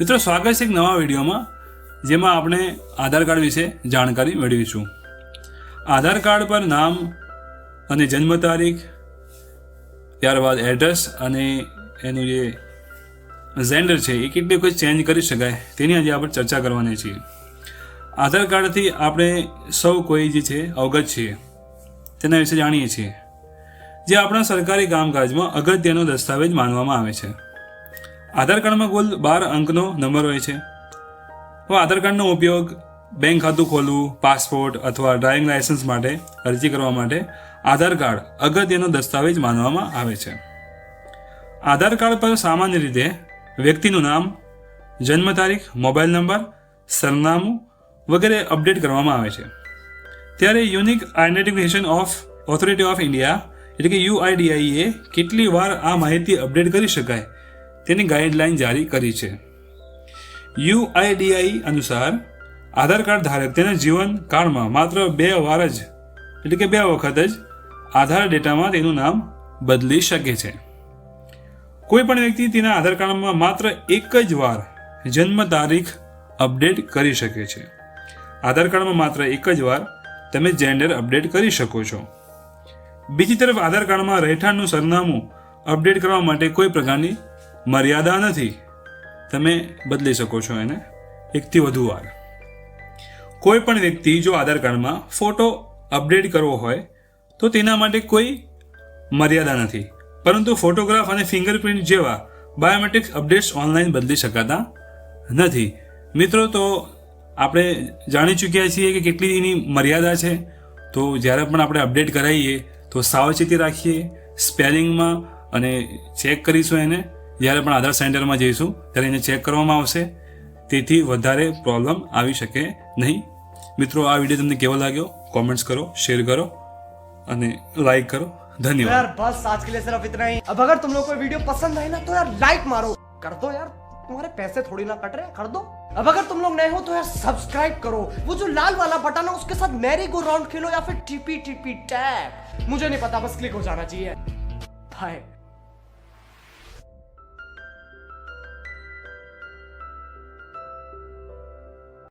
મિત્રો, સ્વાગત છે એક નવા વિડીયોમાં, જેમાં આપણે આધાર કાર્ડ વિશે જાણકારી મેળવીશું. આધાર કાર્ડ પર નામ અને જન્મ તારીખ, ત્યારબાદ એડ્રેસ અને એનું જે ઝેન્ડર છે, એ કેટલી વખત ચેન્જ કરી શકાય, તેની આજે આપણે ચર્ચા કરવાની છીએ આધાર કાર્ડથી આપણે સૌ કોઈ જે છે, અવગત છીએ. તેના વિશે જાણીએ છીએ. જે આપણા સરકારી કામકાજમાં અગત્યનો દસ્તાવેજ માનવામાં આવે છે. આધાર કાર્ડમાં કુલ બાર અંકનો નંબર હોય છે. હવે આધાર કાર્ડનો ઉપયોગ બેંક ખાતું ખોલવું, પાસપોર્ટ અથવા ડ્રાઇવિંગ લાયસન્સ માટે અરજી કરવા માટે આધાર કાર્ડ અગત્યનો દસ્તાવેજ માનવામાં આવે છે. આધાર કાર્ડ પર સામાન્ય રીતે વ્યક્તિનું નામ, જન્મ તારીખ, મોબાઈલ નંબર, સરનામું વગેરે અપડેટ કરવામાં આવે છે. ત્યારે unique identification of authority of India એટલે કે યુઆઈડીઆઈએ કેટલી વાર આ માહિતી અપડેટ કરી શકાય તેની ગાઈડલાઇન જારી કરી છે. યુઆઈડીઆઈ અનુસાર, આધાર કાર્ડ ધારક તેના જીવન કાળમાં માત્ર બે વાર જ, એટલે કે બે વખત જ, આધાર ડેટામાં તેનું નામ બદલી શકે છે. કોઈ પણ વ્યક્તિ તેના આધાર કાર્ડમાં માત્ર એક જ વાર જન્મ તારીખ અપડેટ કરી શકે છે. આધાર કાર્ડમાં માત્ર એક જ વાર તમે જેન્ડર અપડેટ કરી શકો છો. બીજી તરફ આધાર કાર્ડમાં રહેઠાણનું સરનામું અપડેટ કરવા માટે કોઈ પ્રકારની મર્યાદા નથી. તમે બદલી શકો છો એને. એકથી વધુ વાર. કોઈ પણ વ્યક્તિ જો આધાર કાર્ડમાં ફોટો અપડેટ કરવો હોય, તો તેના માટે કોઈ મર્યાદા નથી. પરંતુ ફોટોગ્રાફ અને ફિંગરપ્રિન્ટ જેવા બાયોમેટ્રિક્સ અપડેટ્સ ઓનલાઈન બદલી શકાતા નથી. મિત્રો, તો આપણે જાણી ચૂક્યા છીએ કે કેટલી એની મર્યાદા છે. તો જ્યારે પણ આપણે અપડેટ કરાવીએ તો સાવચેતી રાખીએ, સ્પેલિંગમાં અને ચેક કરીશું એને. જ્યારે પણ આધાર સેન્ટરમાં જઈશું ત્યારે એને ચેક કરવામાં આવશે તેથી વધારે પ્રોબ્લેમ આવી શકે નહીં મિત્રો આ વિડીયો તમને કેવો લાગ્યો કોમેન્ટ્સ કરો શેર કરો અને લાઈક કરો तो ધન્યવાદ यार बस आज के लिए सिर्फ इतना ही अब अगर तुम लोग को ये वीडियो पसंद आई ना तो यार लाइक मारो कर दो यार तुम्हारे पैसे थोड़ी ना कट रहे हैं कर दो अब अगर तुम लोग नए हो तो यार सब्सक्राइब करो वो जो लाल वाला बटन है उसके साथ मैरी गो राउंड खेलो या फिर टीपी टीपी टैप मुझे नहीं पता बस क्लिक हो जाना चाहिए बाय